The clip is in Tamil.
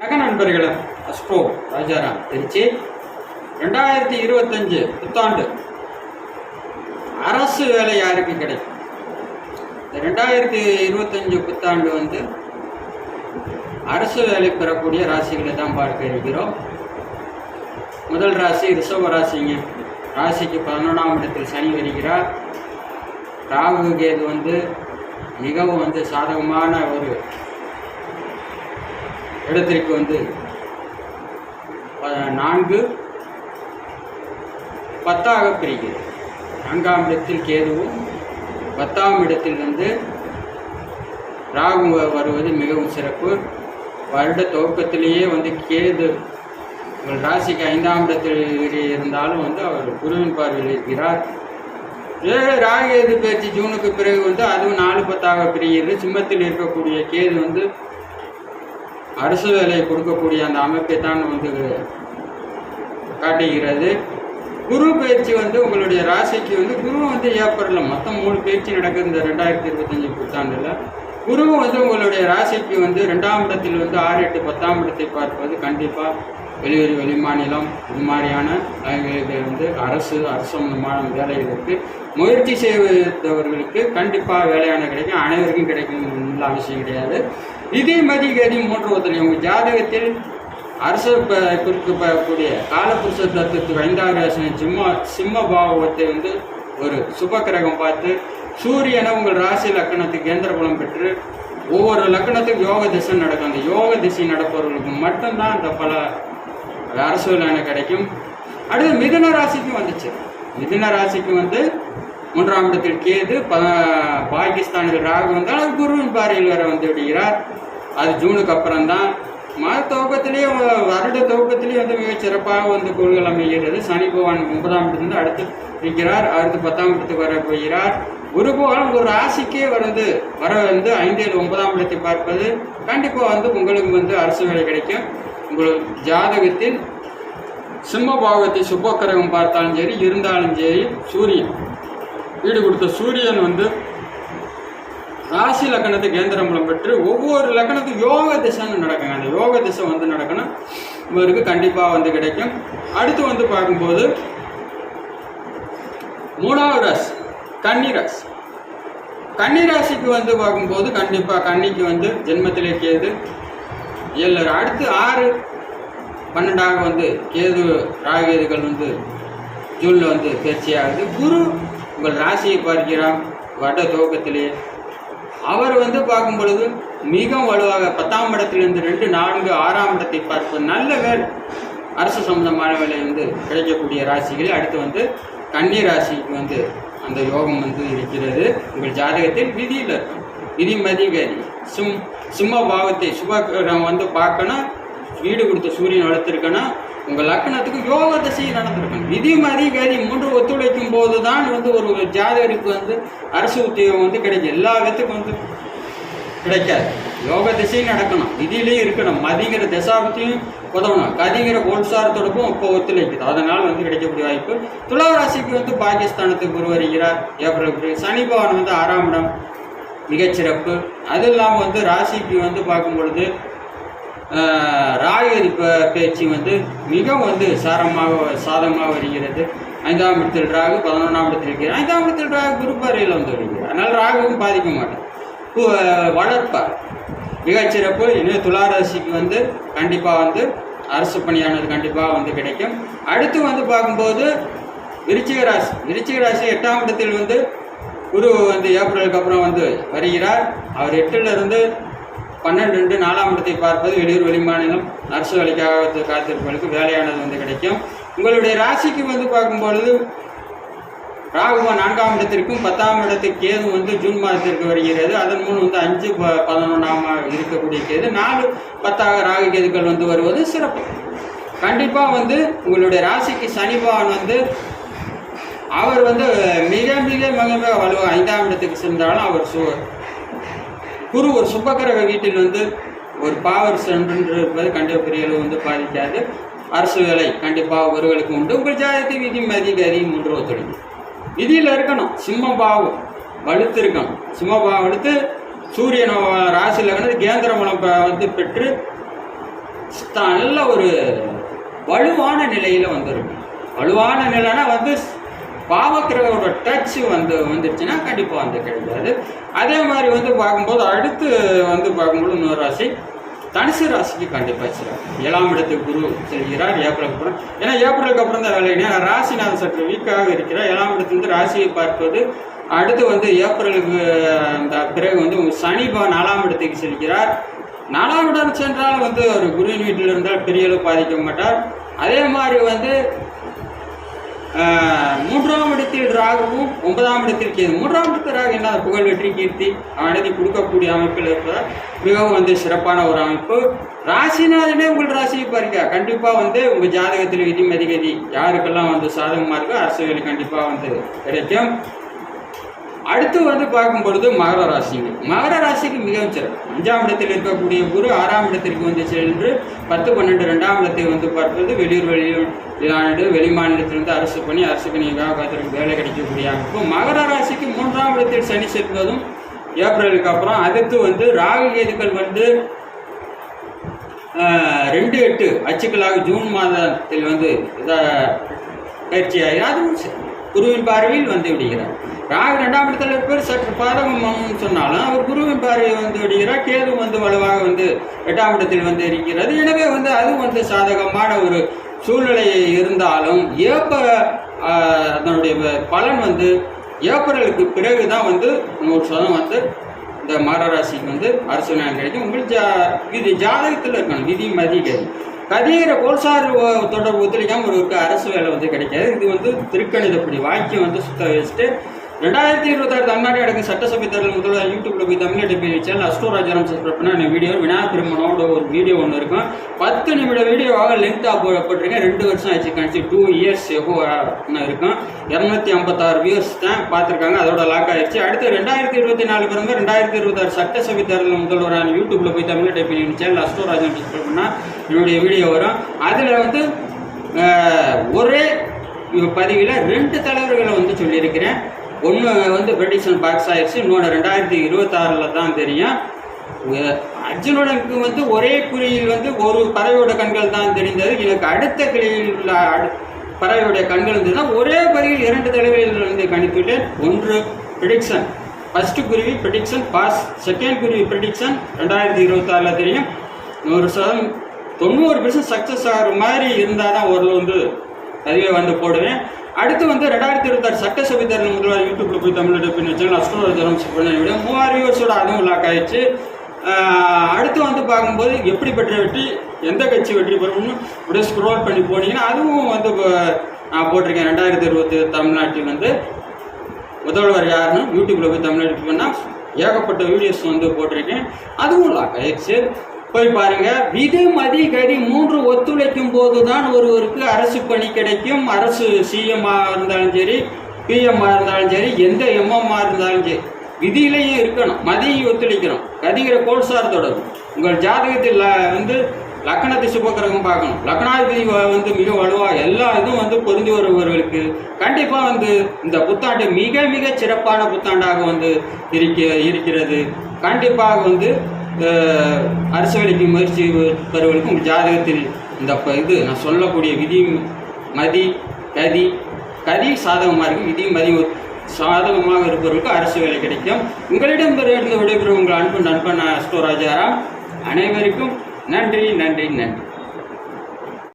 வணக்கம் நண்பர்களே அஸ்ட்ரோ ராஜாராம் திருச்சி. ரெண்டாயிரத்தி இருபத்தஞ்சு புத்தாண்டு. அரசு வேலை யாருக்கு கிடைக்கும்? இந்த ரெண்டாயிரத்தி இருபத்தஞ்சு புத்தாண்டு வந்து அரசு வேலை பெறக்கூடிய ராசிகளை தான் பார்க்க இருக்கிறோம். முதல் ராசி ரிஷப ராசிங்க. ராசிக்கு பதினொன்றாம் இடத்தில் சனி வருகிறார். ராகு கேது வந்து மிகவும் வந்து சாதகமான ஒரு இடத்திற்கு வந்து நான்கு பத்தாக பிரிக்கிறது நான்காம் இடத்தில் கேதுவும் பத்தாம் இடத்தில் வந்து ராகு வருவது மிகவும் சிறப்பு. வருட துவக்கத்திலேயே வந்து கேது உங்கள் ராசிக்கு ஐந்தாம் இடத்தில் இருந்தாலும் வந்து அவர் குருவின் பார்வையில் இருக்கிறார். ராகு எது பேச்சு ஜூனுக்கு பிறகு வந்து அதுவும் நாலு பத்தாக பிரிகிறது. சிம்மத்தில் இருக்கக்கூடிய கேது வந்து அரசு வேலை கொடுக்கக்கூடிய அந்த அமைப்பை தான் வந்து காட்டுகிறது. குரு பயிற்சி வந்து உங்களுடைய ராசிக்கு வந்து குரு வந்து ஏப்ரலில் மொத்தம் மூணு பயிற்சி நடக்குது இந்த ரெண்டாயிரத்தி இருபத்தஞ்சி புத்தாண்டில். குரு வந்து உங்களுடைய ராசிக்கு வந்து ரெண்டாம் இடத்தில் வந்து ஆறு எட்டு பத்தாம் இடத்தை பார்ப்பது கண்டிப்பாக வெளியூர் வெளிமாநிலம் இது மாதிரியான அவங்களுக்கு வந்து அரசு அரசு சம்பந்தமான வேலைகளுக்கு முயற்சி செய்வதவர்களுக்கு கண்டிப்பாக வேலையான கிடைக்கும். அனைவருக்கும் கிடைக்கும். அவசியம் கிடையாது. நிதி மதி கதி மூன்று உங்கள் ஜாதகத்தில் அரசு குறிக்கப்படக்கூடிய குறிக்கக்கூடிய காலபுருஷ தத்துவத்துக்கு ஐந்தாவது ராசி சிம்ம சிம்ம பாவத்தை வந்து ஒரு சுப கிரகம் பார்த்து சூரியனை உங்கள் ராசி லக்கணத்துக்கு கேந்திர பலம் பெற்று ஒவ்வொரு லக்கணத்துக்கும் யோக திசை நடக்கும். அந்த யோக திசை நடப்பவர்களுக்கு மட்டும்தான் அந்த பல அரசு வேலை கிடைக்கும். அடுத்து மிதுன ராசிக்கும் வந்துச்சு. மிதுன ராசிக்கு வந்து மூன்றாம் இடத்தில் கேது ப பாகிஸ்தானில் ராகு வந்தால் அது குருவின் பாறையில் வர வந்து விடுகிறார். அது ஜூனுக்கு அப்புறம் தான் மாத துவக்கத்திலேயே வருட துவக்கத்திலேயே வந்து மிக சிறப்பாக வந்து கோள்கள் அமைகிறது. சனி பகவான் ஒன்பதாம் இடத்துலேருந்து அடுத்து நிற்கிறார். அடுத்து பத்தாம் இடத்துக்கு வர போகிறார். குரு கோலம் ஒரு ராசிக்கே வந்து வர வந்து ஐந்தில் ஒன்பதாம் இடத்தை பார்ப்பது. கண்டிப்பாக வந்து உங்களுக்கு வந்து அரசு வேலை கிடைக்கும். உங்கள் ஜாதகத்தில் சிம்ம பாகத்தை சுபக்கிரகம் பார்த்தாலும் சரி இருந்தாலும் சரி சூரியன். வீடு கொடுத்த சூரியன் வந்து ராசி லக்கணத்தை கேந்திரம்பலம் பெற்று ஒவ்வொரு லக்கணத்துக்கும் யோக திசைன்னு நடக்குங்க. அந்த யோக திசை வந்து நடக்கணும். இவருக்கு கண்டிப்பாக வந்து கிடைக்கும். அடுத்து வந்து பார்க்கும்போது மூணாவது ராசி. கன்னிராசி. கன்னிராசிக்கு வந்து பார்க்கும்போது கண்டிப்பாக கன்னிக்கு வந்து ஜென்மத்திலே கேது. ஏழு அடுத்து ஆறு பன்னெண்டாக வந்து கேது ராகேதுகள் வந்து ஜூனில் வந்து தேர்ச்சி குரு உங்கள் ராசியை பார்க்கிறான் வட துவக்கத்திலே அவர் வந்து பார்க்கும் பொழுது மிகவும் வலுவாக பத்தாம் இடத்திலிருந்து ரெண்டு நான்கு ஆறாம் இடத்தை பார்ப்பது நல்ல வேலை. அரசு சம்பந்தமான வேலை வந்து கிடைக்கக்கூடிய ராசிகளை அடுத்து வந்து கன்னி ராசிக்கு வந்து அந்த யோகம் வந்து இருக்கிறது. உங்கள் ஜாதகத்தில் விதியில் இருக்கும். விதி மதிகாரி சிம் சிம்ம பாவத்தை சுபகிரகம் வந்து பார்க்கணும். வீடு கொடுத்த சூரியன் வளர்த்துருக்கணும். உங்கள் லக்னத்துக்கு யோக திசையை நடந்திருக்கணும். விதி மதி மூன்று ஒத்துழைக்கும் போது தான் வந்து ஒரு ஜாதகருக்கு வந்து அரசு உத்தியோகம் வந்து கிடைக்கும். எல்லா விதத்துக்கும் வந்து கிடைக்காது. யோக திசையும் நடக்கணும். விதியிலையும் இருக்கணும். மதிங்கிற தசாபத்தையும் உதவணும் கதிங்கிற கோல்சார தொடப்பும் இப்போ ஒத்துழைக்குது அதனால் வந்து கிடைக்கக்கூடிய வாய்ப்பு. துலா ராசிக்கு வந்து பாகிஸ்தானத்துக்கு குரு வருகிறார். ஏப்ரல் குரு. சனி பவன் வந்து ஆறாம் இடம். மிகச்சிறப்பு. அது இல்லாமல் வந்து ராசிக்கு வந்து பார்க்கும் பொழுது ராகு ப- பேச்சு வந்து மிகவும் வந்து சாரமாக சாதகமாக வருகிறது. ஐந்தாம் இடத்தில் ராகு பதினொன்றாம் இடத்தில் இருக்கிறது ஐந்தாம் இடத்தில் ராகு குரு பார்வையில் வந்து வருகிறது அதனால் ராகுவும் பாதிக்க மாட்டேன் வளர்ப்பார். மிகச்சிறப்பு. இன்னும் துளாராசிக்கு வந்து கண்டிப்பாக வந்து அரசு பணியானது கண்டிப்பாக வந்து கிடைக்கும். அடுத்து வந்து பார்க்கும்போது விருச்சிக ராசி. விருச்சிக ராசி எட்டாம் இடத்தில் வந்து குரு வந்து ஏப்ரலுக்கு அப்புறம் வந்து வருகிறார். அவர் எட்டிலிருந்து பன்னெண்டு ரெண்டு நாலாம் இடத்தை பார்ப்பது வெளியூர் வெளிமாநிலம் அரசு வேலைக்காக காத்திருப்பவர்களுக்கு வேலையானது வந்து கிடைக்கும். உங்களுடைய ராசிக்கு வந்து பார்க்கும்பொழுது ராகுவன் நான்காம் இடத்திற்கும் பத்தாம் இடத்துக்கு கேது வந்து ஜூன் மாதத்திற்கு வருகிறது. அதன் மூலம் வந்து அஞ்சு ப- பதினொன்றாம் இருக்கக்கூடிய கேது நாலு பத்தாக ராகு கேதுக்கள் வந்து வருவது சிறப்பு. கண்டிப்பாக வந்து உங்களுடைய ராசிக்கு சனிபவன் வந்து அவர் வந்து மிக மிக மிக மிக வலுவ ஐந்தாம் இடத்துக்கு சென்றாலும் அவர் சு குரு ஒரு சுபக்கிரக வீட்டில் வந்து ஒரு பாவர் சென்று இருப்பது கண்டிப்பாக பெரிய அளவு வந்து பாதிக்காது. அரசு வேலை கண்டிப்பாக ஒருவர்களுக்கு உண்டு. உங்கள் ஜாதகத்தை விதி மதி கதி ஒன்று ஒத்துழைக்கும். விதியில் இருக்கணும். சிம்மபாவு வலுத்து இருக்கணும். சிம்மபாவம் எடுத்து சூரியன் ராசியில் வந்து கேந்திர மூலம் வந்து பெற்று நல்ல ஒரு வலுவான நிலையில் வந்துருக்கும் வலுவான நிலைனா வந்து பாவக்கிரகோட டச் வந்து வந்துருச்சுன்னா கண்டிப்பாக வந்து கிடைக்காது. அதே மாதிரி வந்து பார்க்கும்போது அடுத்து வந்து பார்க்கும்போது இன்னொரு ராசி. தனுசு ராசிக்கு கண்டிப்பாக சிறப்பு. ஏழாம் இடத்துக்கு குரு செல்கிறார் ஏப்ரலுக்கு அப்புறம் ஏன்னா ஏப்ரலுக்கு அப்புறம் தான் வேலை. ஏன்னா ராசிநாதன் சற்று வீக்காக இருக்கிறார். ஏழாம் இடத்துலேருந்து ராசியை பார்ப்பது அடுத்து வந்து ஏப்ரலுக்கு அந்த பிறகு வந்து சனி நாலாம் இடத்துக்கு செல்கிறார். நாலாம் இடம் சென்றால் வந்து ஒரு குருவின் வீட்டில் இருந்தால் பெரிய அளவு பாதிக்க மாட்டார். அதே மாதிரி வந்து மூன்றாம் இடத்தில் ராகுவும் ஒன்பதாம் இடத்தில் கேது. மூன்றாம் இடத்தில் ராகு என்ன? புகழ் வெற்றி கீர்த்தி அனைத்து கொடுக்கக்கூடிய அமைப்பில் இருப்பதால் மிகவும் வந்து சிறப்பான ஒரு அமைப்பு. ராசிநாதனே உங்கள் ராசியை பாருங்க. கண்டிப்பாக வந்து உங்கள் ஜாதகத்தில் விதி மதிகதி யாருக்கெல்லாம் வந்து சாதகமாக இருக்கோ அரசு வேலை கண்டிப்பாக வந்து கிடைக்கும். அடுத்து வந்து பார்க்கும் பொழுது மகர ராசிங்க. மகர ராசிக்கு மிகவும் சிறப்பு. அஞ்சாம் இடத்தில் இருக்கக்கூடிய குரு ஆறாம் இடத்திற்கு வந்து சென்று பத்து பன்னெண்டு ரெண்டாம் இடத்தை வந்து பார்ப்பது வெளியூர் வெளிநாடு வெளிமாநிலத்திலிருந்து அரசு பணி அரசு பணியாக காத்திருக்கு வேலை கிடைக்கக்கூடிய அமைப்பு. மகர ராசிக்கு மூன்றாம் இடத்தில் சனி செல்வதும் ஏப்ரலுக்கு அப்புறம் அடுத்து வந்து ராகு கேதுக்கள் வந்து ரெண்டு எட்டு அச்சுக்களாக ஜூன் மாதத்தில் வந்து பயிற்சி பயிற்சியாகி அதுவும் சரி. குருவின் பார்வையில் வந்து விடுகிறார். ராகு ரெண்டாம் இடத்துல இருப்பவர் சற்று பாதகம்னு சொன்னாலும் அவர் குருவின் பார்வை வந்து விடுகிறார் கேது வந்து வலுவாக வந்து எட்டாம் இடத்தில் வந்து இருக்கிறது. எனவே வந்து அது வந்து சாதகமான ஒரு சூழ்நிலை இருந்தாலும் ஏப்ப அதனுடைய பலன் வந்து ஏப்ரலுக்கு பிறகு தான் வந்து நூறு சதம் வந்து இந்த மகராசிக்கு வந்து அரசு நியாயம் கிடைக்கும். உங்களுக்கு ஜா இது ஜாதகத்தில் இருக்கணும் விதி மதி கதிர கதிகிற கோல்சார் தொடர்பு ஒத்துழைக்காமல் ஒரு அரசு வேலை வந்து கிடைக்காது? இது வந்து திருக்கணிதப்படி வாக்கியம் வந்து சுத்த வச்சுட்டு ரெண்டாயிரத்தி இருபத்தாறு தமிழ்நாடு அடங்கும் சட்டசபை தேர்தல் முதல்வர் யூடியூப்ல போய் தமிழ் டிபி சேனல் அஸ்ட்ரோராஜாரம் சப்ஸ்கிரைப் பண்ண வீடியோ விநாயகர் திருமணோட ஒரு வீடியோ ஒன்று இருக்கும். பத்து நிமிட வீடியோவாக லென்த்தாக போடப்பட்டிருக்கேன். ரெண்டு வருஷம் ஆச்சு கழிச்சு டூ இயர்ஸ் எவ்வளோ இருக்கும். இரநூத்தி ஐம்பத்தாறு வியூஸ் தான் பார்த்துருக்காங்க. அதோட லாக் ஆயிடுச்சு அடுத்து ரெண்டாயிரத்தி இருபத்தி நாலு பிறந்த ரெண்டாயிரத்தி இருபத்தாறு சட்டசபை தேர்தல் முதல்வரான யூடியூப்ல போய் தமிழ் டிபி சேனல் அஸ்ட்ரோராஜன் சப்ஸ்கிரைப் பண்ணால் என்னுடைய வீடியோ வரும். அதில் வந்து ஒரே பதிவில் ரெண்டு தலைவர்களை வந்து சொல்லியிருக்கிறேன். ஒன்று வந்து ப்ரெடிக்ஷன் பாக்ஸ் ஆயிடுச்சு இன்னொன்று ரெண்டாயிரத்தி இருபத்தாறில் தான் தெரியும். அர்ஜுனனுக்கு வந்து ஒரே குறியில் வந்து ஒரு பறவையோட கண்கள் தான் தெரிந்தது. எனக்கு அடுத்த கிளையில் உள்ள அடு- பறவையோடைய கண்கள் இருந்ததுன்னா ஒரே பதிவில் இரண்டு தலைவர்கள் வந்து கணித்துள்ளேன் ஒன்று ப்ரிடிக்ஷன் ஃபர்ஸ்ட் குருவி ப்ரிடிக்ஷன் பாஸ் செகண்ட் குருவி ப்ரிடிக்ஷன் ரெண்டாயிரத்தி இருபத்தாறில் தெரியும். நூறு சதம் தொண்ணூறு பெர்சன்ட் சக்ஸஸ் ஆகிற மாதிரி இருந்தால் தான் ஒரு வந்து அதுவே வந்து போடுவேன். அடுத்து வந்து ரெண்டாயிரத்தி இருபத்தாறு சட்டசபை தேர்தல் முதல்வர் யூடியூப்ல போய் தமிழ் எடுப்பின் சேனல் அஸ்ட்ரோஜரம் பண்ண விட மூவாயிரம் வியூஸோட அதுவும் லாக் ஆயிடுச்சு. அடுத்து வந்து பார்க்கும்போது எப்படிப்பட்ட வெற்றி எந்த கட்சி வெற்றி பெறும்னு அப்படியே ஸ்க்ரோல் பண்ணி போனீங்கன்னா அதுவும் வந்து இப்போ நான் போட்டிருக்கேன். ரெண்டாயிரத்தி இருபத்தி தமிழ்நாட்டில் வந்து முதல்வர் யாருன்னு யூடியூப்ல போய் தமிழ் பண்ணால் ஏகப்பட்ட வீடியோஸ் வந்து போட்டிருக்கேன். அதுவும் லாக் ஆயிடுச்சு. போய் பாருங்க. விதி மதி கதி மூன்று ஒத்துழைக்கும் போதுதான் ஒருவருக்கு அரசு பணி கிடைக்கும். அரசு சிஎம்மா இருந்தாலும் சரி பிஎம்மா இருந்தாலும் சரி எந்த எம்எம்மா இருந்தாலும் சரி விதியிலையும் இருக்கணும். மதியும் ஒத்துழைக்கணும். கதிகிற கோல்சார் தொடரும். உங்கள் ஜாதகத்தில் வந்து லக்கணத்தை சுபக்கிரகம் பார்க்கணும். லக்னாதிபதி வந்து மிக வலுவாக எல்லா இதுவும் வந்து பொருந்தி வருபவர்களுக்கு கண்டிப்பாக வந்து இந்த புத்தாண்டு மிக மிக சிறப்பான புத்தாண்டாக வந்து இருக்க இருக்கிறது. கண்டிப்பாக வந்து அரசு வேலைக்கு முயற்சி பெறுவதற்கு உங்கள் ஜாதகத்தில் இந்த இது நான் சொல்லக்கூடிய விதி மதி கதி கதி சாதகமாக இருக்கும். விதி மதி சாதகமாக இருப்பவர்களுக்கு அரசு வேலை கிடைக்கும். உங்களிடம் இருந்து விடைபெறும் உங்கள் அன்பு நண்பன் அஸ்டோ ராஜாராம் அனைவருக்கும் நன்றி நன்றி நன்றி.